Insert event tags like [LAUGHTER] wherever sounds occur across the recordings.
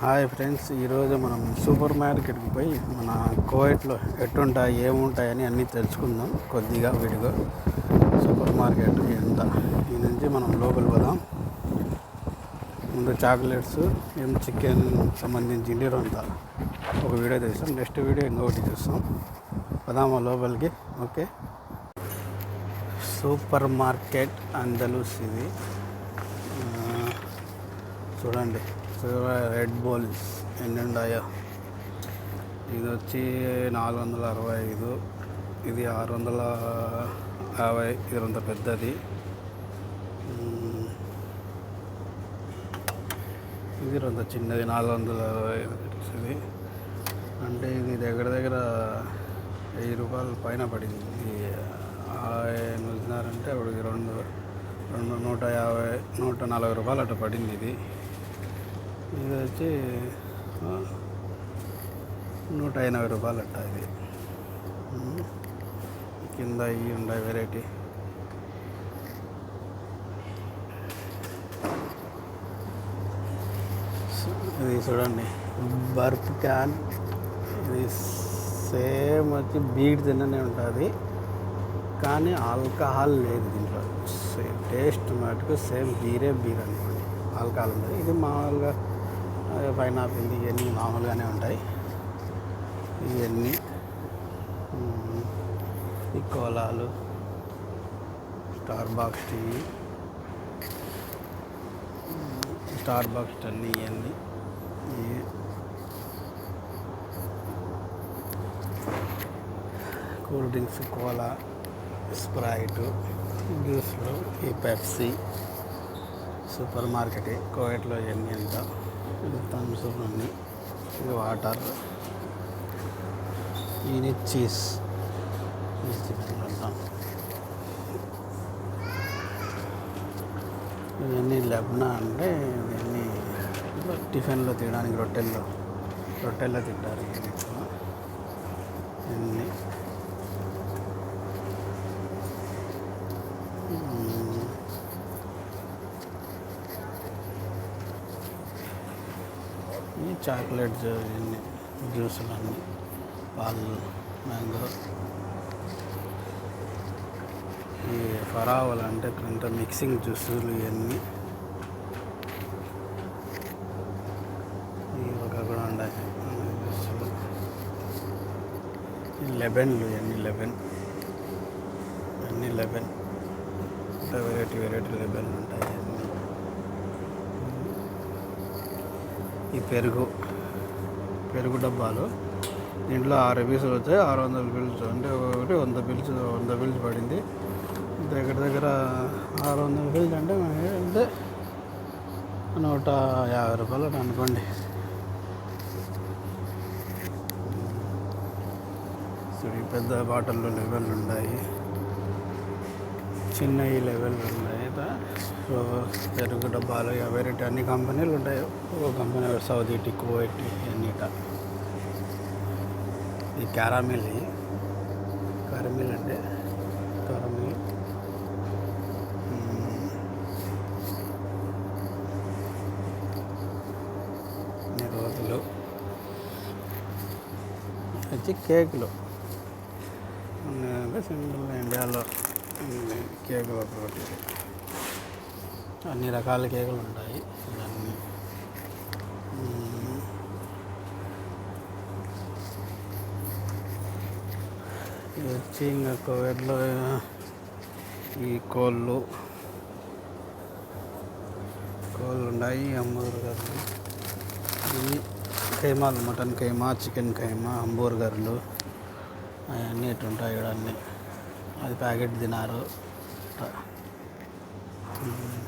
Hi friends ఈరోజు మనం super మార్కెట్కి పోయి మన కోవిడ్లో ఎట్టుంటాయి ఏముంటాయని అన్నీ తెలుసుకుందాం కొద్దిగా విడిగా. సూపర్ మార్కెట్ ఎంత? ఈ నుంచి మనం లోపల పోదాం. ముందు చాక్లెట్స్ ఏం చికెన్ సంబంధించి ఇండియర్ అంతా ఒక వీడియో తీస్తాం. నెక్స్ట్ వీడియో ఇంకొకటి చూస్తాం. పదామా లోపలికి? ఓకే. సూపర్ మార్కెట్ అందలూస్ ఇది చూడండి. రెడ్ బోల్స్ ఎన్ని ఉన్నాయో ఇది వచ్చి నాలుగు వందల అరవై ఐదు. ఇది ఆరు వందల యాభై. ఇది అంత పెద్దది ఇది రొంత చిన్నది నాలుగు వందల అరవై ఐదు ఇది అంటే ఇది దగ్గర దగ్గర వెయ్యి రూపాయల పైన పడింది. ఇది ఆయన వచ్చినారంటే అప్పుడు రెండు రెండు నూట యాభై నూట నలభై రూపాయలు అట్లా పడింది ఇది. ఇది వచ్చి నూట ఎనభై రూపాయలు అట్ట ఇది కింద ఇవి ఉన్నాయి వెరైటీ ఇది చూడండి. బర్ఫ్ క్యాన్. ఇది సేమ్ వచ్చి బీడ్ తిన్ననే ఉంటుంది. కానీ ఆల్కహాల్ లేదు దీంట్లో. సేమ్ టేస్ట్ మటుకు సేమ్ బీరే బీర్ అనుకోండి. ఆల్కహాల్ ఉంటుంది. ఇది మామూలుగా పైనాపిల్ ఇవన్నీ మామూలుగానే ఉంటాయి. ఇవన్నీ ఈ కోలాలు Starbucks tea Starbucks అన్నీ ఇవన్నీ కూల్ డ్రింక్స్ కోలా స్ప్రైట్ జ్యూస్లు ఈ పెప్సీ సూపర్ మార్కెట్ కోవిడ్లో ఇవన్నీ ఇది థమ్స్ అండి ఇది వాటర్ ఇది చీజ్ అంటాం. ఇవన్నీ లెబ్నా అంటే ఇవన్నీ టిఫిన్లో తినడానికి రొట్టెల్లో. రొట్టెల్లో తింటారు ఇవన్నీ ఎక్కువ ఇవన్నీ మ్మ్. చాక్లెట్ చాక్లెట్స్ ఇవన్నీ జ్యూసులు అన్నీ పాలు మ్యాంగో. ఈ ఫరావల్ అంటే కొంత మిక్సింగ్ జ్యూసులు ఇవన్నీ. ఈ ఒక కూడా ఉన్నాయి జ్యూసులు లెబెన్లు ఇవన్నీ లెబెన్. అన్నీ లెబెన్. వెరైటీ వెరైటీ లెబెన్లు ఉంటాయి అన్నీ ఈ పెరుగు పెరుగు డబ్బాలు. దీంట్లో ఆరు పీసులు వచ్చాయి. ఆరు వందల బిల్స్ అంటే ఒకటి వంద బిల్స్ వంద బిల్స్ పడింది. దగ్గర దగ్గర ఆరు వందల బిల్స్ అంటే మనకి అంటే నూట యాభై రూపాయలు అనుకోండి. పెద్ద బాటిల్లో లెవెల్ ఉన్నాయి. చిన్న ఈ లెవెల్ ఉన్నాయి. సో పెరుగు డబ్బాలు వెరైటీ అన్ని కంపెనీలు ఉంటాయి. ఒక company Saudi tea Kuwait tea ఈ క్యారామిల్ క్యారామిల్ అంటే క్యారామిల్. నిరోజులు రోజులు. వచ్చి కేకులు. అంటే ఇండియాలో కేక్ కేకులు ఒకటి అన్ని రకాల కేకులు ఉంటాయి. ఇవన్నీ. ఇది వచ్చి ఇంకా కోవిడ్లో ఈ కోళ్ళు. కోళ్ళు ఉన్నాయి అంబూర్గర్లు ఇవి కైమాలు మటన్ కైమా చికెన్ కైమా అంబూర్గర్లు అవన్నీ ఇటు ఉంటాయి ఇక్కడ అన్నీ. అది ప్యాకెట్ తినారు ఇట్లా. మ్మ్.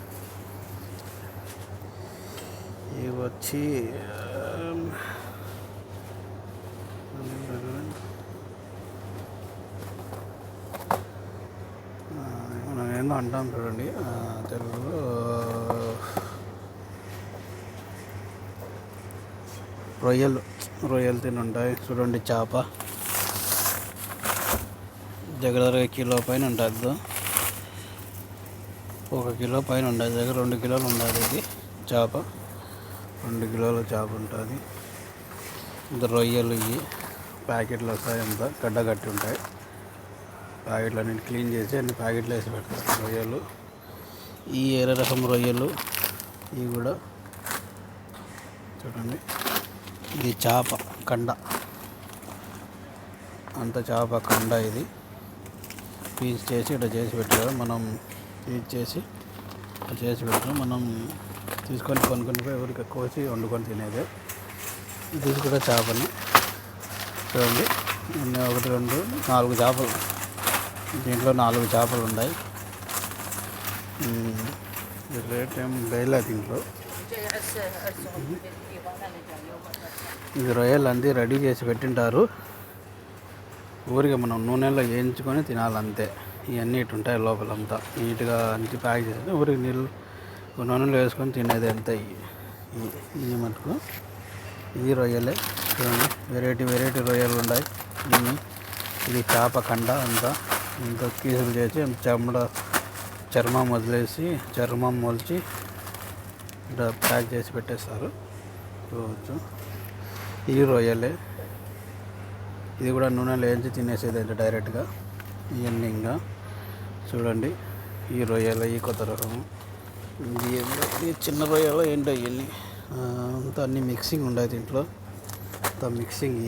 ఇవి వచ్చి మనం ఏందో అంటాం చూడండి. తెలుగులో రొయ్యలు రొయ్యలు తిని ఉంటాయి. చూడండి చేప. దగ్గర దగ్గర కిలో పైన ఉంటుంది ఒక కిలో పైన ఉండదు దగ్గర రెండు కిలోలు ఉండాలి ఇది చేప. రెండు కిలోల చేప ఉంటుంది. ఇంత రొయ్యలు ఇవి ప్యాకెట్లు వస్తాయి అంత గడ్డ కట్టి ఉంటాయి. ప్యాకెట్లు అన్నిటి క్లీన్ చేసి అన్ని ప్యాకెట్లు వేసి పెడతారు రొయ్యలు. ఈ ఎర్ర రకం రొయ్యలు ఇవి కూడా చూడండి. ఇది చేప కండ. అంత చేప కండ ఇది. పీస్ చేసి ఇట్లా చేసి పెట్టారు. మనం పీస్ చేసి చేసి పెట్టారు. మనం తీసుకొని కొనుక్కొని పోయి ఊరికి కోసి వండుకొని తినేదే. ఇది కూడా చేపని చూడండి ఒకటి రెండు నాలుగు చేపలు. దీంట్లో నాలుగు చేపలు ఉన్నాయి. రేట్ ఏం బయలా దీంట్లో. ఇది రొయ్యలు అంది రెడీ చేసి పెట్టింటారు. ఊరికే మనం నూనెలో వేయించుకొని తినాలంతే. ఇవన్నీ ఇటు ఉంటాయి లోపలంతా. నీట్గా అంతా ప్యాక్ చేసి ఊరికి నీళ్ళు నూనెలో వేసుకొని తినేది అంతే ఇది మటుకు? ఇది రొయ్యలే. చూడండి వెరైటీ వెరైటీ రొయ్యలు ఉన్నాయి. ఇవి ఇది చేప కండ అంతా. ఇంత కీసులు చేసి చెమడ చర్మం వదిలేసి చర్మం మొలిచి ఇక్కడ ప్యాక్ చేసి పెట్టేస్తారు. చూడవచ్చు ఇది రొయ్యలే. ఇది కూడా నూనెలో వేయించి తినేసేది అంటే డైరెక్ట్గా. ఇవన్నీ ఇంకా. చూడండి ఈ రొయ్యలు ఈ కొత్త రకము. ఇది ఏందో ఇది చిన్న రొయ్యలు ఏంటో ఇవన్నీ అంతా అన్ని మిక్సింగ్ ఉండదు దీంట్లో. అంతా మిక్సింగ్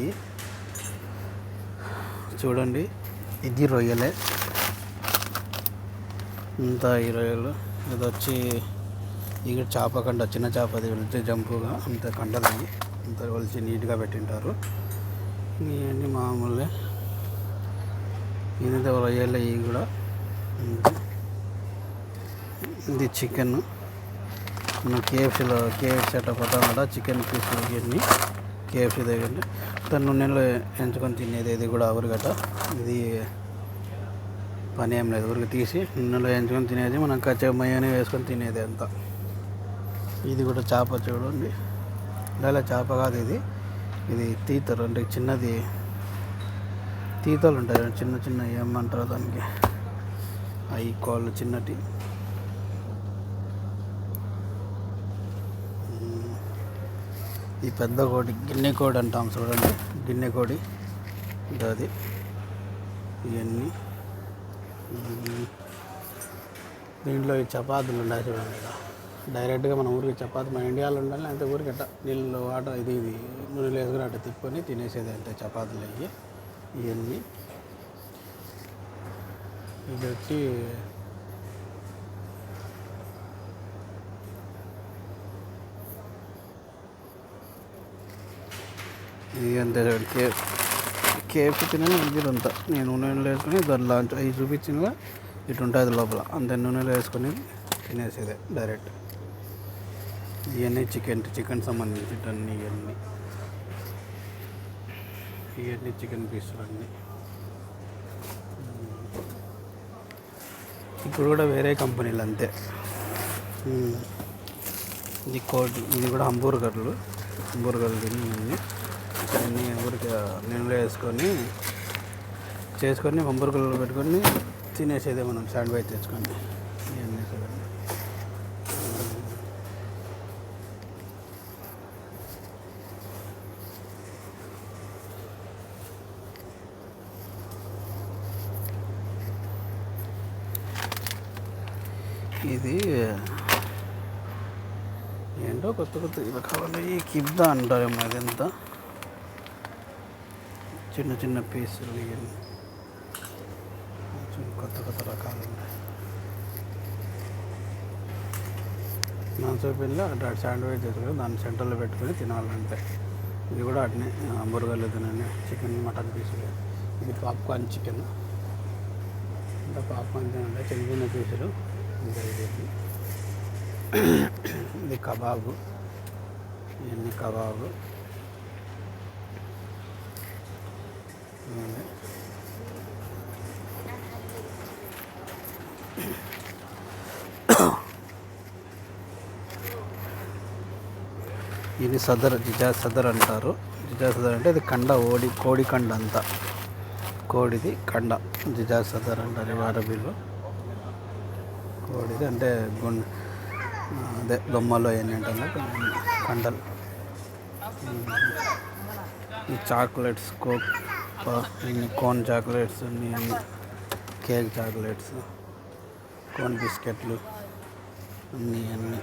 చూడండి ఇది రొయ్యలే. ఇంత ఈ రొయ్యలు. ఇది వచ్చి ఇక్కడ చేప కండ చిన్న చేప అది వెళితే జంపుగా అంత కండలు అంత వలిచి నీట్గా పెట్టింటారు. ఇవన్నీ మామూలే. ఇది రొయ్యలే ఇవి కూడా. ఇది చికెన్. మనం కేఎఫ్సీలో కేఎఫ్సీ అట్ట పోతాం చికెన్ పీసులు ఇవన్నీ కేఎఫ్సీ దగ్గర దాన్ని నూనెలో ఎంచుకొని తినేది ఇది కూడా ఊరిగట ఇది పని ఏం లేదు ఊరికి తీసి నూనెలో ఎంచుకొని తినేది. మనం కచ్చమయ్యని వేసుకొని తినేది అంతా. ఇది కూడా చేప చూడండి. ఇలా చేప కాదు ఇది. ఇది తీతలు అంటే చిన్నది. తీతలు ఉంటాయి చిన్న చిన్న ఏమంటారు దానికి? అవి కోళ్ళు చిన్నటి. ఈ పెద్ద కోడి గిన్నె కోడి అంటాం చూడండి. గిన్నె కోడి. అది. ఇవన్నీ. దీంట్లో ఈ చపాతీలు ఉన్నాయి చూడండి ఇక్కడ. డైరెక్ట్గా మన ఊరికి చపాతీ మన ఇండియాలో ఉండాలి అంతే ఊరికి అట్ట నీళ్ళు వాటర్ ఇది ఇది నూనెలు వేసుకుని అట్ట తిప్పుకొని తినేసేది అంతే చపాతీలు అయ్యి. ఇవన్నీ. ఇది వచ్చి ఇది అంతే చూడు కేఫ్ కేఫ్ తినే ఇది అంతా. నేను నూనెలో వేసుకుని దాని లాంచ్ అవి చూపించినగా ఇటు ఉంటుంది లోపల. అంత నూనెలో వేసుకుని తినేసేదే డైరెక్ట్. ఇవన్నీ చికెన్ చికెన్ సంబంధించి అన్నీ ఇవన్నీ. ఇవన్నీ చికెన్ పీసులు అన్నీ. ఇప్పుడు కూడా వేరే కంపెనీలు అంతే. ఇది కోడ్ ఇది కూడా హంబూర్గర్లు. హంబూర్గర్లు తిని ఇవన్నీ ఇవన్నీ ఊరికి నీళ్ళు వేసుకొని చేసుకొని హంబూర్గర్లు పెట్టుకొని తినేసేదే మనం శాండ్విచ్ తెచ్చుకొని. ఇవన్నీ ఇది ఏంటో కొత్త కొత్త రకాలు ఈ కిబ్దా అంటారేమో ఇదంతా చిన్న చిన్న పీసులు ఇవన్నీ. కొంచెం కొత్త కొత్త రకాలు ఉన్నాయి. మాంసపిల్ల అటు శాండ్విచ్ చేసుకుని దాన్ని సెంటర్లో పెట్టుకొని తినాలంటే. ఇది కూడా అట్నే బుర్గర్లు తినండి చికెన్ మటన్ పీసులు. ఇది పాప్కార్న్ చికెన్. ఇంకా పాప్కార్న్ తినండి చిన్న చిన్న పీసులు. ఇంకా ఇది ఇది. ఇది కబాబు. ఇవన్నీ కబాబు. [COUGHS] ఇది సదర్ జిజా సదర్ అంటారు. జిజా సదర్ అంటే ఇది కండ ఓడి కోడి కండ అంతా. కోడిది కండ. జిజా సదర్ అంటారు అరబీలో. కోడిది అంటే గుండె అదే దొమ్మలో ఏంటంటే కండలు. ఈ చాక్లెట్స్ కోక్ ప- ఇన్ని కోన్ చాక్లెట్స్ అన్ని అన్ని కేక్ చాక్లెట్స్ కోన్ బిస్కెట్లు అన్నీ అన్నీ.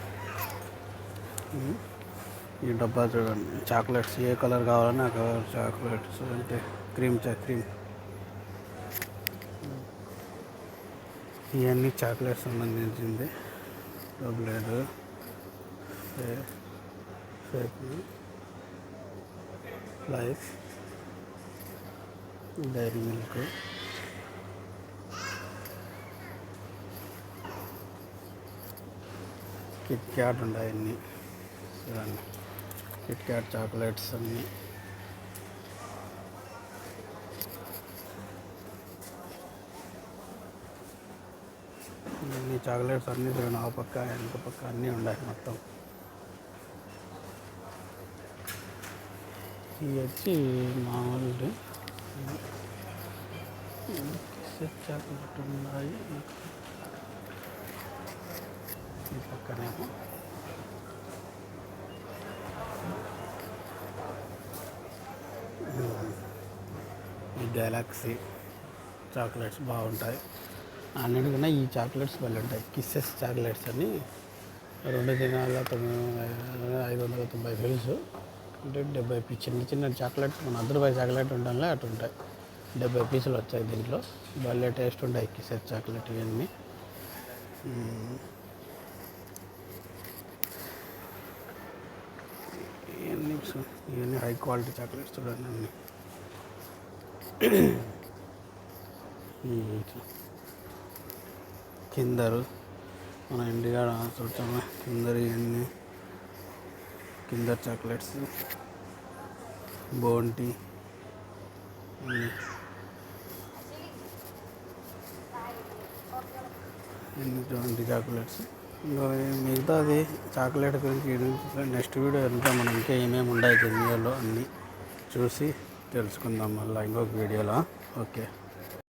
ఈ డబ్బా చూడండి. చాక్లెట్స్ ఏ కలర్ కావాలన్నా ఆ కలర్ చాక్లెట్స్ అంటే క్రీమ్ చా క్రీమ్ ఇవన్నీ చాక్లెట్స్ సంబంధించింది. డబ్లెట్ life. Dairy Milk. Kit Kat ఉన్నాయి అన్నీ. చూడండి. కిట్ క్యాట్ చాక్లెట్స్ అన్నీ. అన్ని చాక్లెట్స్ అన్నీ చూడండి. ఆ పక్క వెనక పక్క అన్నీ ఉన్నాయి మొత్తం. ఇవి వచ్చి మామూలు కిస్సెట్ చాక్లెట్ ఉన్నాయి. ఈ పక్కనేమో. ఈ గెలాక్సీ చాక్లెట్స్ బాగుంటాయి. అన్నిటికన్నా ఈ చాక్లెట్స్ భలే ఉంటాయి కిస్సెస్ చాక్లెట్స్ అని. రెండు దినాల తొమ్మిది ఐదు వందల తొంభై ఫిల్స్. అంటే డెబ్బై పీస్ చిన్న చిన్న చాక్లెట్స్ మన అర్ధ చాక్లెట్ ఉండాలి అటు ఉంటాయి. డెబ్బై పీసులు వచ్చాయి దీంట్లో. భలే టేస్ట్ ఉంటాయి కిస్సెస్ చాక్లెట్ ఇవన్నీ. ఇవన్నీ ఇవన్నీ హై క్వాలిటీ చాక్లెట్స్ చూడండి అన్నీ. కిందరు. మన ఇండియా చూడటమే కిందరు ఇవన్నీ. కిందర్ చాక్లెట్స్ బోంటి ఇటువంటి చాక్లెట్స్. మిగతాది చాక్లెట్ గురించి నెక్స్ట్ వీడియో అంతా మనం. ఇంకా ఏమేమి ఉన్నాయి కెమియాలో అన్నీ చూసి తెలుసుకుందాం మళ్ళీ ఇంకొక వీడియోలో. ఓకే.